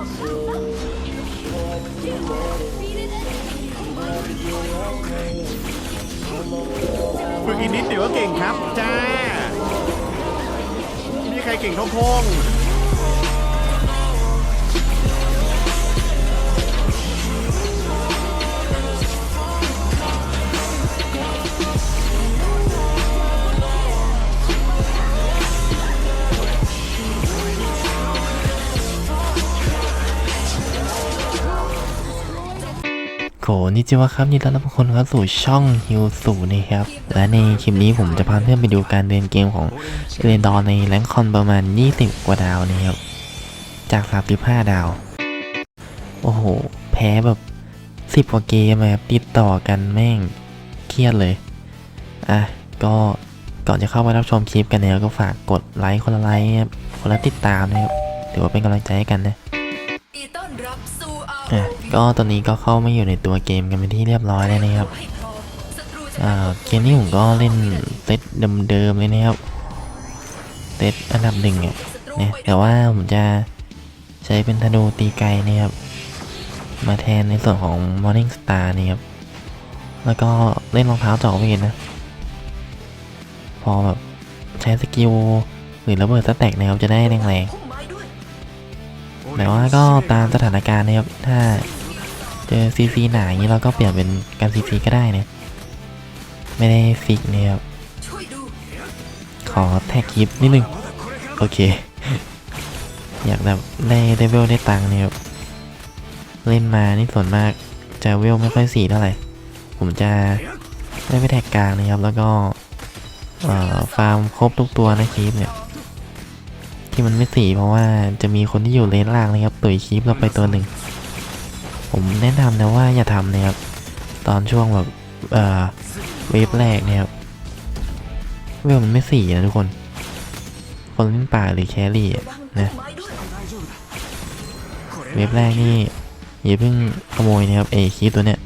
ฝึกอีกนิดเดี๋ยวก็เก่งครับ จ้ามีใครเก่งเท่าพงโนี่จิวะครับยินดีต้อนรับทุกคนเข้าสู่ช่องฮิวสูนะครับ และในคลิปนี้ผมจะพาเพื่อนไปดูการเดินเกมของเรนดอร์ในแรงคอนประมาณ 20 กว่าดาวนะครับ จาก 35 ดาว โอ้โห แพ้แบบ 10 กว่าเกมอะครับติดต่อกันแม่งเครียดเลย อะ ก็ก่อนจะเข้าไปรับชมคลิปกันเนี่ยก็ฝากกดไลค์คนละไลค์ครับคนละติดตามนะครับถือว่าเป็นกำลังใจให้กันนะ อะก็ตอนนี้ก็เข้ามาอยู่ในตัวเกมกันเป็นที่เรียบร้อยแล้วนะครับอ่าเกมนี้ผมก็เล่นเซตเดิมๆเลยนะครับเซตอันดับหนึ่งอะศัตรูเนี่ยแต่ว่าผมจะใช้เป็นธนูตีไกลนะครับ มาแทนในส่วนของ Morning Star นี่ครับ แล้วก็เล่นรองเท้าเจาะเวทนะ พอแบบใช้สกิลหรือระเบิดสแต็กนะครับจะได้แรงๆพุ่มไม้ด้วย แต่ว่าก็ตามสถานการณ์นะครับ ถ้าเจอซีซีหนาอย่างนี้เราก็เปลี่ยนเป็นการซีซีก็ได้นะไม่ได้ฟิกนะครับ ขอแท็กคลิปนิดนึง โอเค อยากแบบได้ได้เวลได้ตังค์เนี่ยครับ เล่นมานี่ส่วนมากจะเวลไม่ค่อยสีเท่าไหร่ ผมจะได้ไปแท็กกลางนะครับ แล้วก็ฟาร์มครบทุกตัวในคลิปเนี่ย ที่มันไม่สีเพราะว่าจะมีคนที่อยู่เลนล่างนะครับตุยคลิปเราไปตัวหนึ่ง ผมแนะนำนะว่าอย่าทำนะครับ ตอนช่วงแบบเอ่อเวฟแรกเนี่ยครับเวลมันไม่สี่นะทุกคน คนเล่นป่าหรือแครี่นะเว็บแรกนี่อย่าเพิ่งขโมยนะครับเอคีตัวเนี้ย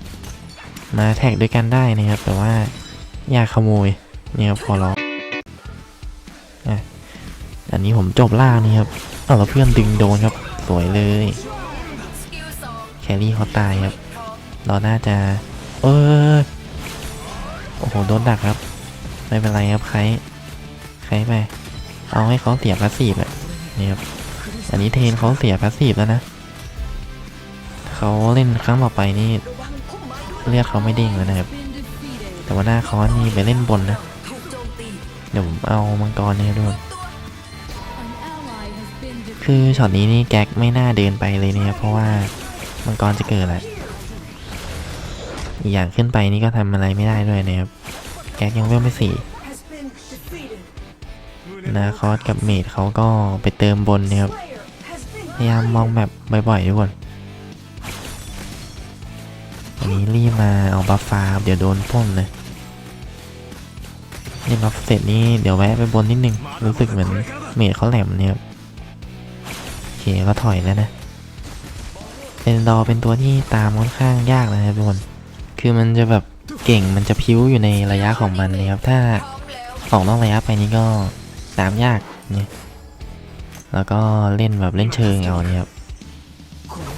มาแท็กด้วยกันได้นะครับ แต่ว่าอย่าขโมยเนี่ยครับขอร้อง อันนี้ผมจบล่างนี่ครับเอาแล้วเพื่อนดึงโดนครับ สวยเลย แครี่เขาตายครับ เราน่าจะ เออโอ้โห โดนดักครับ ไม่เป็นไรครับใคร ใครไป เอาให้เขาเสียพาสซีฟอะนี่ครับ อันนี้เทนเขาเสียพาสซีฟแล้วนะ เขาเล่นครั้งต่อไปนี่เลือดเขาไม่เด้งแล้วนะครับ แต่ว่าหน้าคอนนี่ไปเล่นบนนะ เดี๋ยวผมเอามังกรนี่ด้วยตัวคื คือช็อตนี้นี่แก๊กไม่น่าเดินไปเลยเนี่ยเพราะว่ามังกรจะเกิดแหละอีกอย่างขึ้นไปนี่ก็ทำอะไรไม่ได้ด้วยนะครับแก๊กยังเวลไม่สี่นาคอสกับเมดเขาก็ไปเติมบนเนี่ยครับพยายามมองแบบบ่อยๆทุกคนอันนี้รีบมาเอาบัฟฟ้าเดี๋ยวโดนพ่นเลยเล่บัฟเสร็จนี่เดี๋ยวแวะไปบนนิดนึงรู้สึกเหมือนเมดเขาแหลมเนี่ยครับ โอเคก็ถอยแล้วนะเป็นดอเป็นตัวที่ตามค่อนข้างยากนะครับทุกคน คือมันจะแบบเก่งมันจะพิ้วอยู่ในระยะของมันนะครับ ถ้าออกนอกระยะไปนี้ก็ตามยากเนี่ยแล้วก็เล่นแบบเล่นเชิงเอาเนี่ยครับ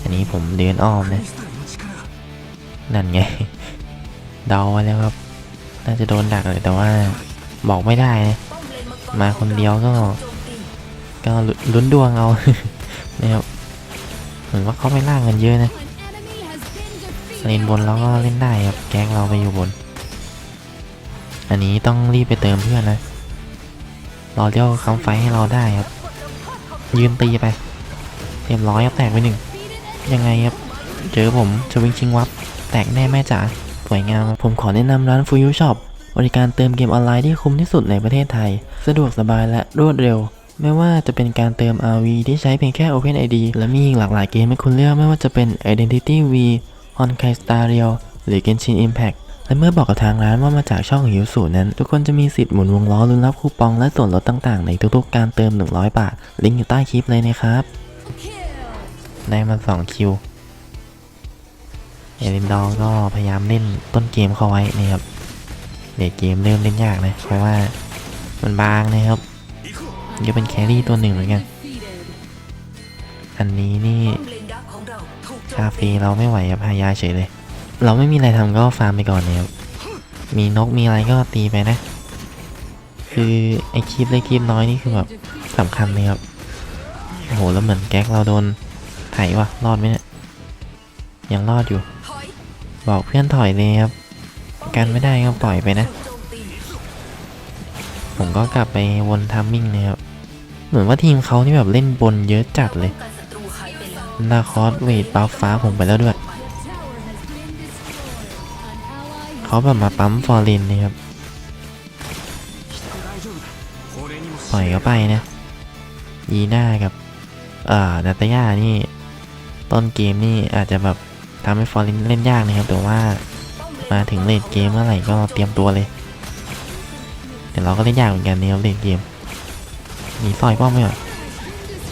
อันนี้ผมเดินอ้อมนะ นั่นไง เดาไว้แล้วครับ น่าจะโดนดักเลยแต่ว่าบอกไม่ได้นะ มาคนเดียวก็ ก็ลุ้นดวงเอา นะครับเหมือนว่าเขาไปล่างกันเยอะนะเลนบนเราก็เล่นได้ครับแก๊งเราไปอยู่บน อันนี้ต้องรีบไปเติมเพื่อนนะรอเลี้ยวคำไฟให้เราได้ครับ ยืนตีไปเรียบร้อยครับแตกไปหนึ่งยังไงครับเจอผมชวิงชิงวับแตกแน่แม่จ๋าสวยงามผมขอแนะนำร้านฟูยูช็อปบริการเติมเกมออนไลน์ที่คุ้มที่สุดในประเทศไทย สะดวกสบายและรวดเร็ว ไม่ว่าจะเป็นการเติม RV ที่ใช้เพียงแค่ OpenID และมีอีกหลากหลายเกมให้คุณเลือกไม่ว่าจะเป็น Identity V Honkai Star Rail หรือ Genshin Impact และเมื่อบอกกับทางร้านว่ามาจากช่องหิวสูนั้น ทุกคนจะมีสิทธิ์หมุนวงล้อลุ้นรับคูปองและส่วนลดต่างๆ ในทุกๆการเติม 100 บาท ลิงก์อยู่ใต้คลิปเลยนะครับ ได้มา 2 คิว เอลินดอร์ก็พยายามเล่นต้นเกมเข้าไว้นะครับเด็กเกมเริ่มเล่นยากนะ เพราะว่ามันบางนะครับ ยังเป็นแครี่ตัวหนึ่งเหมือนกัน อันนี้นี่ป้อมเลนดคาฟ่เราไม่ไหวครับหายาเฉยเลย เราไม่มีอะไรทำก็ฟาร์มไปก่อนเนี่ยครับมีนกมีอะไรก็ตีไปนะ คือไอคลิปเล็กคลิปน้อยนี่คือแบบสำคัญเลยครับ โอ้โห แล้วเหมือนแก๊กเราโดนไถวะรอดไหมเนี่ย ยังรอดอยู่ บอกเพื่อนถอยเลยครับ กันไม่ได้ก็ปล่อยไปนะ ผมก็กลับไปวนทัมมิ่งเลยครับ เหมือนว่าทีมเขาที่แบบเล่นบนเยอะจัดเลยนาคอสเวทบัฟฟ้าผมไปแล้วด้วย เขาแบบมาปั๊มฟอร์เรนนี่ครับ ปล่อยเขาไปนะ ยีน่ากับ เอ่านาตาย่านี่ ต้นเกมนี่อาจจะแบบทำให้ฟอร์เรนเล่นยากนะครับ แต่ว่ามาถึงเลดเกมเมื่อไหร่ก็เตรียมตัวเลยเดี๋ยวเราก็เล่นยากเหมือนกันนี่ครับเลดเกม มีซอยป้อมไหมอ่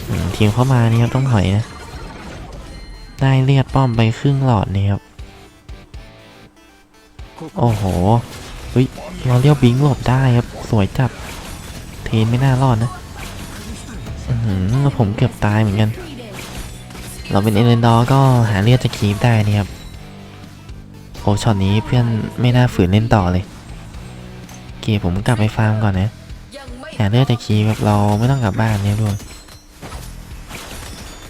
อืมทีมเข้ามานี่ครับต้องถอยนะ ได้เลือดป้อมไปครึ่งหลอดนี่ครับ โอ้โหเฮ้ยเราเรียวบิงหลบได้ครับ สวยจัดเทนไม่น่ารอดนะผมเกือบตายเหมือนกัน เราเป็นเอเลนดอร์ก็หาเลือดจะคีบได้นี่ครับ โอ้ช็อตนี้เพื่อนไม่น่าฝืนเล่นต่อเลยโอเคผมกลับไปฟาร์มก่อนนะ หาเลือดจะคีแบบเราไม่ต้องกลับบ้านเนี่ยด้วย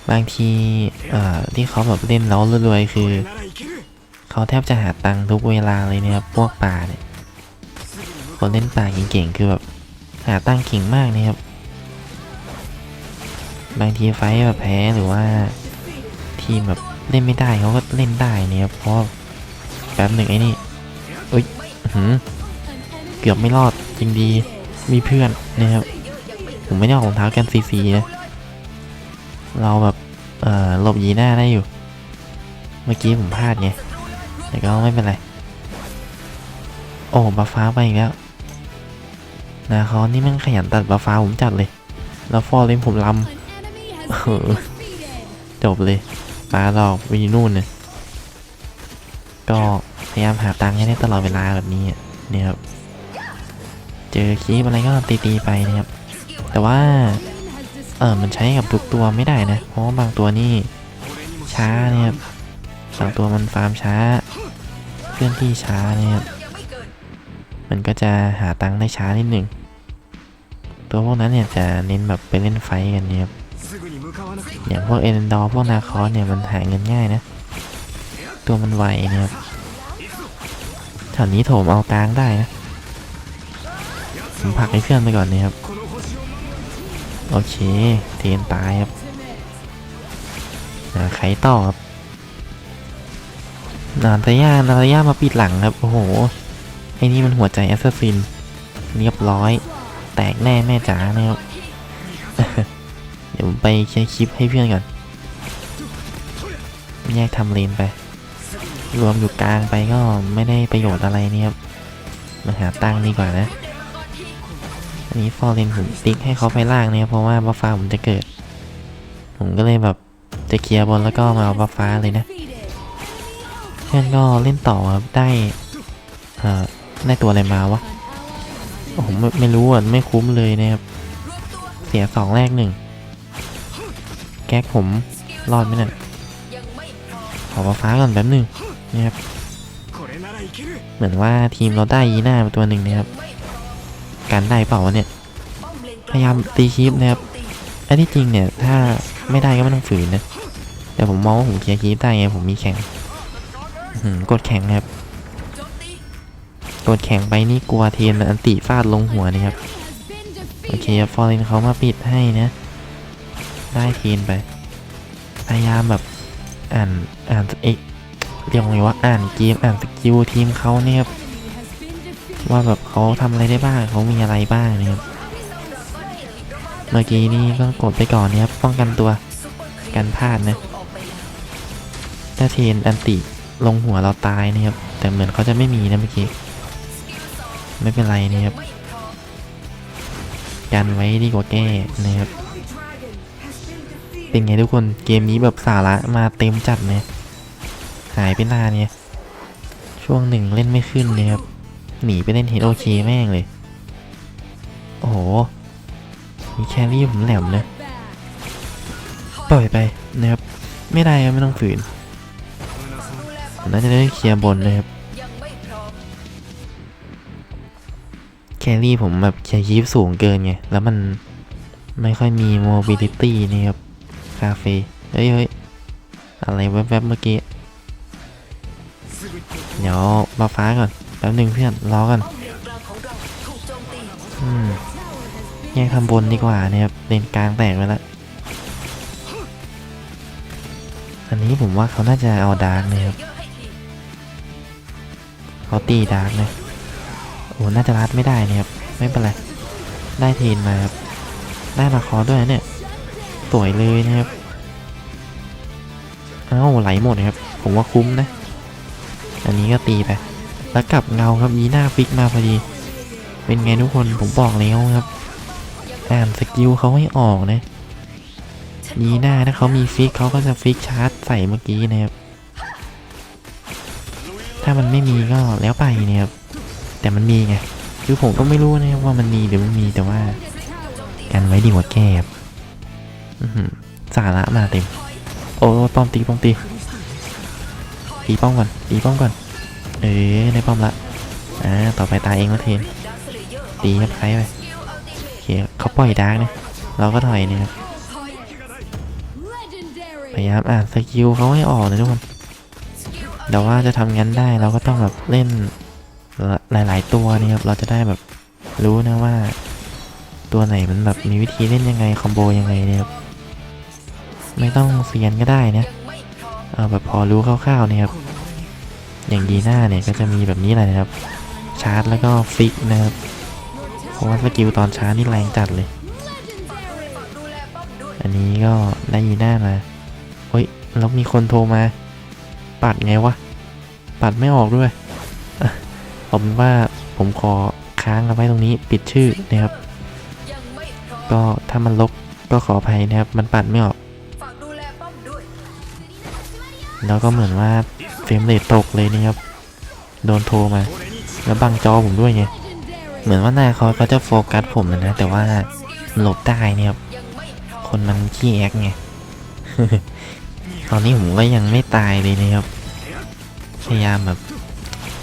บางทีเอ่อที่เขาแบบเล่นแล้วรวยๆคือ เขาแทบจะหาตังค์ทุกเวลาเลยเนี่ยครับพวกป่าเนี่ยคนเล่นป่าเก่งๆคือแบบหาตังค์เก่งมากเนี่ยครับ บางทีไฟแบบแพ้หรือว่า ทีมแบบเล่นไม่ได้เขาก็เล่นได้เนี่ยครับเพราะแป๊บหนึ่งไอ้นี่เอ้ยหือเกือบไม่รอดจริงดี มีเพื่อนนะครับผมไม่ได้ออกรองเท้ากันซีซีนะเราแบบเอ่อหลบยีหน้าได้อยู่ เมื่อกี้ผมพลาดไงแต่ก็ไม่เป็นไร โอ้บัฟฟ้าไปอีกแล้วนาคอนนี่มันขยันตัดบัฟฟ้าผมจัดเลย แล้วฟอร์เล่นผมลำเออจบเลยปลาดอกวีนู่นเนี่ยก็พยายามหาตังค์ให้ได้ตลอดเวลาแบบนี้อะเนี่ยครับ เจอคีบอะไรก็ตีๆไปนะครับ แต่ว่า เออมันใช้กับทุกตัวไม่ได้นะ เพราะบางตัวนี่ช้าเนี่ยครับบางตัวมันฟาร์มช้า เคลื่อนที่ช้าเนี่ยครับ มันก็จะหาตังค์ได้ช้านิดหนึ่ง ตัวพวกนั้นเนี่ยจะเน้นแบบไปเล่นไฟกันนี่ยครับ อย่างพวกเอเนดอร์พวกนาคอสเนี่ยมันหาเงินง่ายนะ ตัวมันไวเนี่ยครับแถวนี้โถมเอากลางได้นะ ผมผักให้เพื่อนไปก่อนเนี่ยครับ โอเค เทนตายครับอ่ต่อครับนาตาย่านาตาย่ามาปิดหลังครับ โอ้โห ไอ้นี่มันหัวใจแอสซัสซิน เรียบร้อย แตกแน่แม่จ๋านะครับ เดี๋ยวผมไปเคลียร์คลิปให้เพื่อนก่อน แยกทำเลนไป รวมอยู่กลางไปก็ไม่ได้ประโยชน์อะไรนี่ครับ มาหาตั้งดีกว่านะ อันนี้ฟอร์เรนผมติ๊กให้เขาไปล่างเนี่ยเพราะว่าบัฟฟ้าผมจะเกิด ผมก็เลยแบบจะเคลียร์บนแล้วก็มาเอาบัฟฟ้าเลยนะเพื่อนก็เล่นต่อครับได้เอ่อได้ตัวอะไรมาวะโอ้โหไม่ไม่รู้อะไม่คุ้มเลยนะครับ เสียสองแรกหนึ่งแก๊กผมรอดไหมเนี่ยขอบัฟฟ้าก่อนแป๊บหนึ่งนะครับ เหมือนว่าทีมเราได้ยีหน้ามาตัวหนึ่งนะครับ การได้เปล่าวะเนี่ยป้อมเลนกลงพยายามตีคลิปนะครับโจมตีอันที่จริงเนี่ยถ้าไม่ได้ก็ไม่ต้องฝืนนะแต่ผมมองว่าผมเคลียร์คลิปได้ไงผมมีแข่งอื้อหือกดแข่งนะครับโจมตีกดแข่งไปนี่กลัวเทนอันติฟาดลงหัวนะครับโอเคฟอร์เรนเขามาปิดให้นะได้เทนไป พยายามแบบอ่านอ่านเอกเรียกว่าไงว่าอ่านเกมอ่านสกิลทีมเขาเนี่ยครับ ว่าแบบเขาทำอะไรได้บ้างเขามีอะไรบ้างเนี่ยครับเมื่อกี้นี่ก็กดไปก่อนเนี่ยครับป้องกันตัวกันพลาดนะถ้าเทนอันติลงหัวเราตายเนี่ยครับ แต่เหมือนเขาจะไม่มีนะเมื่อกี้ไม่เป็นไรเนี่ยครับ กันไว้ดีกว่าแก้นะครับ เป็นไงทุกคนเกมนี้แบบสาระมาเต็มจัดเนี่ยหายไปนานเนี่ยช่วงหนึ่งเล่นไม่ขึ้นเลยครับ หนีไปเล่นเฮดโอเคแม่งเลย โอ้โหมีแครี่ผมแหลมนะ ปล่อยไปนะครับ ไม่ได้ไม่ต้องฝืนผมน่าจะได้เคลียร์บนเลยครับ แครี่ผมแบบแคยีฟสูงเกินไง แล้วมันไม่ค่อยมีโมบิลิตี้นี่ครับ คาเฟ่เฮ้ยเฮ้ยอะไรแวบๆเมื่อกี้ เดี๋ยวมาฟ้าก่อน ป๊บหนึ่งเพื่อนรอกันอืมแยกทำบนดีกว่าเนี่ยครับเลนกลางแตกไปแล้วอันนี้ผมว่าเขาน่าจะเอาดาร์กนะครับเขาตีดาร์กนะโอ้น่าจะรัดไม่ได้นะครับ ไม่เป็นไร ได้เทรนมาครับ ได้มาคอด้วยเนี่ย สวยเลยนะครับ เอ้าไหลหมดนะครับ ผมว่าคุ้มนะ อันนี้ก็ตีไป แล้วกลับเงาครับยีหน้าฟิกมาพอดี เป็นไงทุกคนผมบอกแล้วครับ อ่านสกิลเขาให้ออกนะยีหน้าถ้าเขามีฟิกเขาก็จะฟิกชาร์จใส่เมื่อกี้นะครับ ถ้ามันไม่มีก็แล้วไปเนี่ยครับ แต่มันมีไง คือผมก็ไม่รู้นะครับว่ามันมีหรือไม่มีแต่ว่า กันไว้ดีกว่าแก้ครับสาระมาเต็ม โอ้ป้อมตีป้อมตีตีป้อมก่อนตีป้อมก่อน เอ้ได้ป้อมละอ่าต่อไปตายเองล้วเทนตีครับใครไปเมโอเคเขาปล่อยดาร์กนะเราก็ถอยเนี่ยครับถอยพยายามอ่านสกิลเขาให้ออกนะทุกคนแต่ว่าจะทำงั้นได้เราก็ต้องแบบเล่นหลาย ๆ ตัวนี่ครับเราจะได้แบบรู้นะว่า ตัวไหนมันแบบมีวิธีเล่นยังไงคอมโบยังไงเนี่ยครับไม่ต้องเซียนก็ได้นะเอาแบบพอรู้คร่าวๆเนี่ยครับ อย่างดีหน้าเนี่ยก็จะมีแบบนี้เลยนะครับ ชาร์จแล้วก็ฟิกนะครับ เพราะว่าสกิลตอนชาร์จนี่แรงจัดเลย อันนี้ก็ได้ยีหน้ามาเฮ้ยแล้วมีคนโทรมา ปัดไงวะ ปัดไม่ออกด้วยผมว่าผมขอค้างเอาไว้ตรงนี้ปิดชื่อนะครับ ก็ถ้ามันลกก็ขออภัยนะครับ มันปัดไม่ออก แล้วก็เหมือนว่าเฟรมเรทตกเลยนะครับ โดนโทรมา แล้วบังจอผมด้วยไง เหมือนว่าหน้าเขาก็จะโฟกัสผมนะนะ แต่ว่าหลบได้เนี่ยครับ คนมันขี้แอกไง ตอนนี้ผมก็ยังไม่ตายเลยนะครับ พยายามแบบ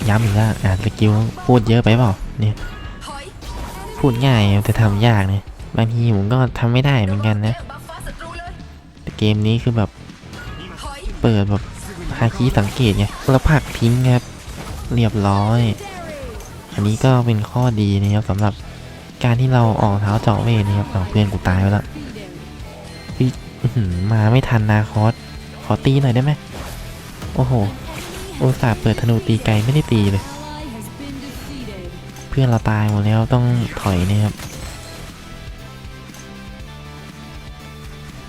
ย้ำอีกแล้วอ่านสกิลพูดเยอะไปเปล่าเนี่ยพูดง่ายแต่ทำยากเนี่ยบางทีผมก็ทำไม่ได้เหมือนกันนะแต่เกมนี้คือแบบ เปิดแบบฮาคิสังเกตไงแล้วผักทิ้งครับเรียบร้อย อันนี้ก็เป็นข้อดีนะครับสำหรับการที่เราออกเท้าเจาะเวทนะครับเอาเพื่อนกูตายไปแล้วมาไม่ทันนาคอสขอตีหน่อยได้ไหมโอ้โหอุตส่าห์เปิดธนูตีไกลไม่ได้ตีเลย เพื่อนเราตายหมดแล้วต้องถอยนะครับ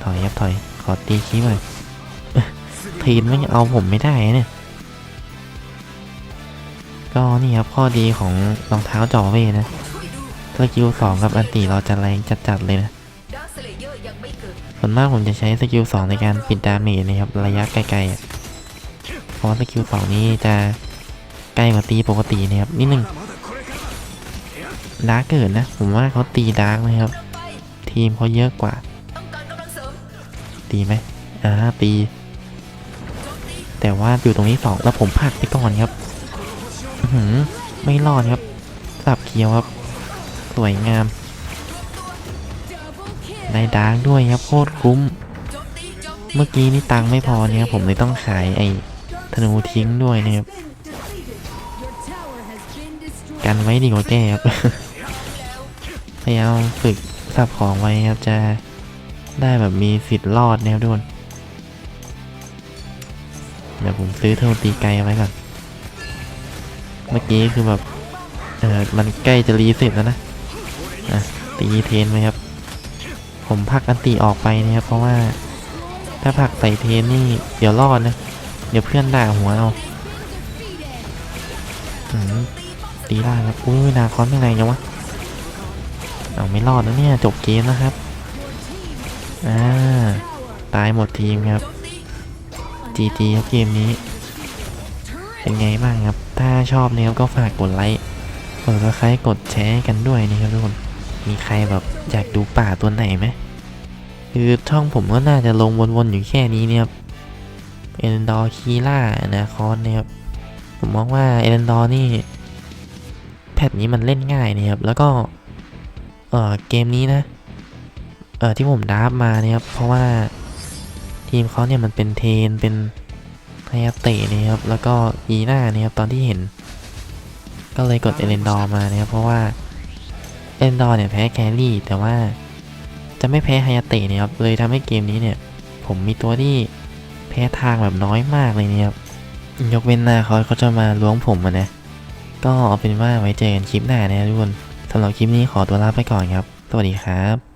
ถอยครับถอย ขอตีคีบหน่อย ทีนไม่เอาผมไม่ได้เนี่ย ก็นี่ครับข้อดีของรองเท้าจอเวนะสกิลสองกับอันตีเราจะแรงจัดๆเลยนะ ส่วนมากผมจะใช้สกิลสองในการปิดดาเมจนะครับระยะไกลๆอะเพราะสกิลสองนี้จะใกล้กว่าตีปกตินะครับนิดนึงดาร์กเกิดนะ ผมว่าเขาตีดาร์กนะครับ ทีมเขาเยอะกว่า ตีไหมอ่าตี แต่ว่าอยู่ตรงนี้สองแล้วผมผลักไปก่อนครับหือไม่รอดครับสับเคียวครับ สวยงามได้ดาร์กด้วยครับโคตรคุ้ม เมื่อกี้นี่ตังค์ไม่พอเนี่ยครับผมเลยต้องขายไอ้ธนูทิ้งด้วยนะครับกันไว้ดีกว่าแก้ครับพยายามฝึกสับของไว้ครับจะได้แบบมีสิทธิ์รอดนะครับทุกคน เดี๋ยวผมซื้อธนูตีไกลเอาไว้ก่อน เมื่อกี้คือแบบ เออมันใกล้จะรีเสร็จแล้วนะ อะ ตีเทนไหมครับ ผมพักอันตีออกไปนะครับ เพราะว่าถ้าผักใส่เทนนี่ เดี๋ยวรอดนะ เดี๋ยวเพื่อนด่าหัวเอาอืมตีได้ครับอุ้ยนาคอนเป็นไงยังวะเอาไม่รอดแล้วเนี่ย จบเกมนะครับ อ่า ตายหมดทีมครับ จีจีครับเกมนี้ เป็นไงบ้างครับ ถ้าชอบเนี่ยก็ฝากกดไลค์ กดซับสไครต์กดแชร์กันด้วยนะครับทุกคน มีใครแบบอยากดูป่าตัวไหนไหม คือช่องผมก็น่าจะลงวนๆอยู่แค่นี้เนี่ยครับ เอเลนดอร์คีล่านะคอนนะครับ ผมมองว่าเอเลนดอร์นี่แพทนี้มันเล่นง่ายนะครับ แล้วก็ เออเกมนี้นะ เออที่ผมดรามาเนี่ยครับ เพราะว่า ทีมเขาเนี่ยมันเป็นเทนเป็นไฮยาเตะนะครับแล้วก็อีน่าเนี่ยครับตอนที่เห็น ก็เลยกดเอเลนดอร์มานะครับเพราะว่าเอเลนดอร์เนี่ยแพ้แครี่แต่ว่าจะไม่แพ้ไฮยาเตะเนี่ยครับเลยทำให้เกมนี้เนี่ย ผมมีตัวที่แพ้ทางแบบน้อยมากเลยเนี่ยครับยกเว้นหน้าเขาเขาจะมาล้วงผมนะ ก็เอาเป็นว่าไว้เจอกันคลิปหน้านะทุกคนสำหรับคลิปนี้ขอตัวลาไปก่อนครับ สวัสดีครับ